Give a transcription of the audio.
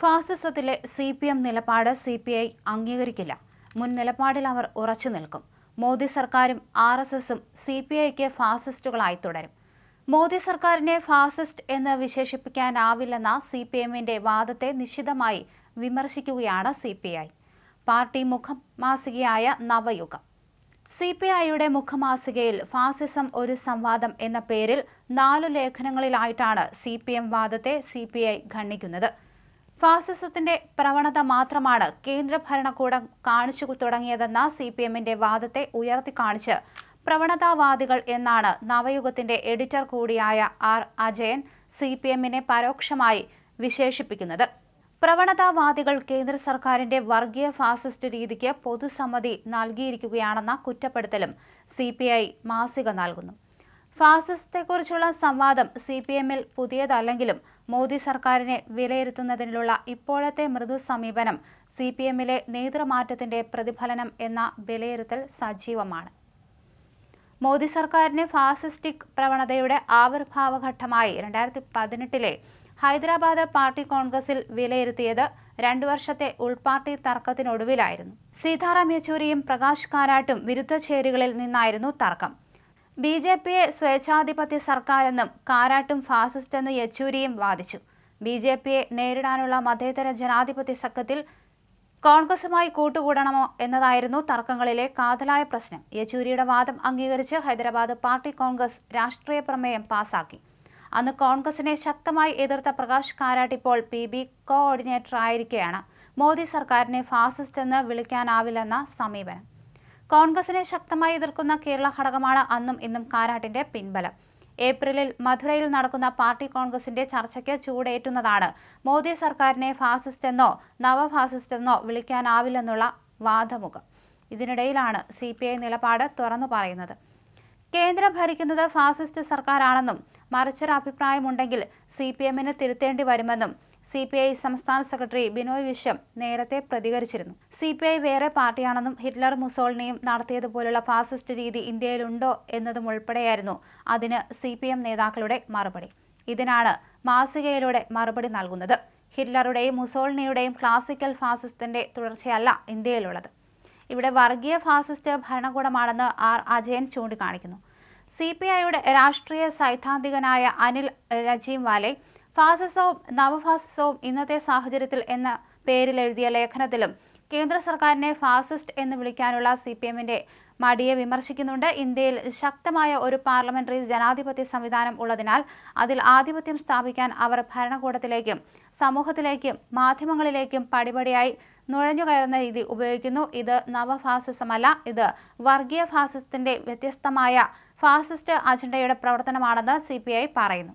ഫാസിസത്തിലെ C P M നിലപാട് C P I അംഗീകരിക്കില്ല. മുൻ നിലപാടിൽ അവർ ഉറച്ചു നിൽക്കും. മോദി സർക്കാരും ആർ എസ് എസും സി പി ഐക്ക് ഫാസിസ്റ്റുകളായി തുടരും. മോദി സർക്കാരിനെ ഫാസിസ്റ്റ് എന്ന് വിശേഷിപ്പിക്കാനാവില്ലെന്ന സി പി എമ്മിന്റെ വാദത്തെ നിശിതമായി വിമർശിക്കുകയാണ് സി പി ഐ. പാർട്ടി മുഖമാസികയായ നവയുഗം. സി പി ഐയുടെ മുഖമാസികയിൽ ഫാസിസം ഒരു സംവാദം എന്ന പേരിൽ നാലു ലേഖനങ്ങളിലായിട്ടാണ് സി പി എം വാദത്തെ സി പി ഐ ഖണ്ഡിക്കുന്നത്. ഫാസിസത്തിന്റെ പ്രവണത മാത്രമാണ് കേന്ദ്ര ഭരണകൂടം കാണിച്ചു തുടങ്ങിയതെന്ന സി പി എമ്മിന്റെ വാദത്തെ ഉയർത്തിക്കാണിച്ച് പ്രവണതാവാദികൾ എന്നാണ് നവയുഗത്തിന്റെ എഡിറ്റർ കൂടിയായ ആർ അജയൻ സി പി എമ്മിനെ പരോക്ഷമായി വിശേഷിപ്പിക്കുന്നത്. പ്രവണതാവാദികൾ കേന്ദ്ര സർക്കാരിന്റെ വർഗീയ ഫാസിസ്റ്റ് രീതിക്ക് പൊതുസമ്മതി നൽകിയിരിക്കുകയാണെന്ന കുറ്റപ്പെടുത്തലും സി മാസിക നൽകുന്നു. ഫാസിസത്തെക്കുറിച്ചുള്ള സംവാദം സി പി എമ്മിൽ പുതിയതല്ലെങ്കിലും മോദി സർക്കാരിനെ വിലയിരുത്തുന്നതിനുള്ള ഇപ്പോഴത്തെ മൃദു സമീപനം സി പി എമ്മിലെ നേതൃമാറ്റത്തിന്റെ പ്രതിഫലനം എന്ന വിലയിരുത്തൽ സജീവമാണ്. മോദി സർക്കാരിനെ ഫാസിസ്റ്റിക് പ്രവണതയുടെ ആവിർഭാവഘട്ടമായി രണ്ടായിരത്തി പതിനെട്ടിലെ ഹൈദരാബാദ് പാർട്ടി കോൺഗ്രസിൽ വിലയിരുത്തിയത് രണ്ടു വർഷത്തെ ഉൾപാർട്ടി തർക്കത്തിനൊടുവിലായിരുന്നു. സീതാറാം യെച്ചൂരിയും പ്രകാശ് കാരാട്ടും വിരുദ്ധ ചേരികളിൽ നിന്നായിരുന്നു തർക്കം. ബി ജെ പിയെ സ്വേച്ഛാധിപത്യ സർക്കാരെന്നും കാരാട്ടും ഫാസിസ്റ്റ് എന്ന് യെച്ചൂരിയും വാദിച്ചു. ബി ജെ പിയെ നേരിടാനുള്ള മതേതര ജനാധിപത്യ സഖ്യത്തിൽ കോൺഗ്രസുമായി കൂട്ടുകൂടണമോ എന്നതായിരുന്നു തർക്കങ്ങളിലെ കാതലായ പ്രശ്നം. യെച്ചൂരിയുടെ വാദം അംഗീകരിച്ച് ഹൈദരാബാദ് പാർട്ടി കോൺഗ്രസ് രാഷ്ട്രീയ പ്രമേയം പാസാക്കി. അന്ന് കോൺഗ്രസിനെ ശക്തമായി എതിർത്ത പ്രകാശ് കാരാട്ട് ഇപ്പോൾ പി ബി കോഓർഡിനേറ്റർ ആയിരിക്കെയാണ് മോദി സർക്കാരിനെ ഫാസിസ്റ്റ് എന്ന് വിളിക്കാനാവില്ലെന്ന സമീപനം. കോൺഗ്രസിനെ ശക്തമായി എതിർക്കുന്ന കേരള ഘടകമാണ് അന്നും ഇന്നും കാരാട്ടിന്റെ പിൻബലം. ഏപ്രിലിൽ മധുരയിൽ നടക്കുന്ന പാർട്ടി കോൺഗ്രസിന്റെ ചർച്ചയ്ക്ക് ചൂടേറ്റുന്നതാണ്. മോദി സർക്കാരിനെ ഫാസിസ്റ്റ് എന്നോ നവഫാസിസ്റ്റ് എന്നോ വിളിക്കാനാവില്ലെന്നുള്ള വാദമുഖം. ഇതിനിടയിലാണ് സി പി ഐ നിലപാട് തുറന്നു പറയുന്നത്. കേന്ദ്രം ഭരിക്കുന്നത് ഫാസിസ്റ്റ് സർക്കാരാണെന്നും മറിച്ചൊരു അഭിപ്രായമുണ്ടെങ്കിൽ സി പി എമ്മിന് തിരുത്തേണ്ടി വരുമെന്നും സി പി ഐ സംസ്ഥാന സെക്രട്ടറി ബിനോയ് വിശ്വം നേരത്തെ പ്രതികരിച്ചിരുന്നു. സി പി ഐ വേറെ പാർട്ടിയാണെന്നും ഹിറ്റ്ലർ മുസോളിനിയും നടത്തിയതുപോലുള്ള ഫാസിസ്റ്റ് രീതി ഇന്ത്യയിലുണ്ടോ എന്നതും ഉൾപ്പെടെയായിരുന്നു അതിന് സി പി എം നേതാക്കളുടെ മറുപടി. ഇതിനാണ് മാസികയിലൂടെ മറുപടി നൽകുന്നത്. ഹിറ്റ്ലറുടെയും മുസോളിനിയുടെയും ക്ലാസിക്കൽ ഫാസിസ്റ്റിന്റെ തുടർച്ചയല്ല ഇന്ത്യയിലുള്ളത്. ഇവിടെ വർഗീയ ഫാസിസ്റ്റ് ഭരണകൂടമാണെന്ന് ആർ അജയൻ ചൂണ്ടിക്കാണിക്കുന്നു. സി പി ഐയുടെ രാഷ്ട്രീയ സൈദ്ധാന്തികനായ അനിൽ രജീം വാലെ ഫാസിസവും നവഫാസിസവും ഇന്നത്തെ സാഹചര്യത്തിൽ എന്ന പേരിൽ എഴുതിയ ലേഖനത്തിലും കേന്ദ്ര സർക്കാരിനെ ഫാസിസ്റ്റ് എന്ന് വിളിക്കാനുള്ള സി പി എമ്മിന്റെ മടിയെ വിമർശിക്കുന്നുണ്ട്. ഇന്ത്യയിൽ ശക്തമായ ഒരു പാർലമെന്ററി ജനാധിപത്യ സംവിധാനം ഉള്ളതിനാൽ അതിൽ ആധിപത്യം സ്ഥാപിക്കാൻ അവർ ഭരണകൂടത്തിലേക്കും സമൂഹത്തിലേക്കും മാധ്യമങ്ങളിലേക്കും പടിപടിയായി നുഴഞ്ഞുകയറുന്ന രീതി ഉപയോഗിക്കുന്നു. ഇത് നവഫാസിസമല്ല ഇത് വർഗീയ ഫാസിസത്തിന്റെ വ്യത്യസ്തമായ ഫാസിസ്റ്റ് അജണ്ടയുടെ പ്രവർത്തനമാണെന്ന് സി പറയുന്നു.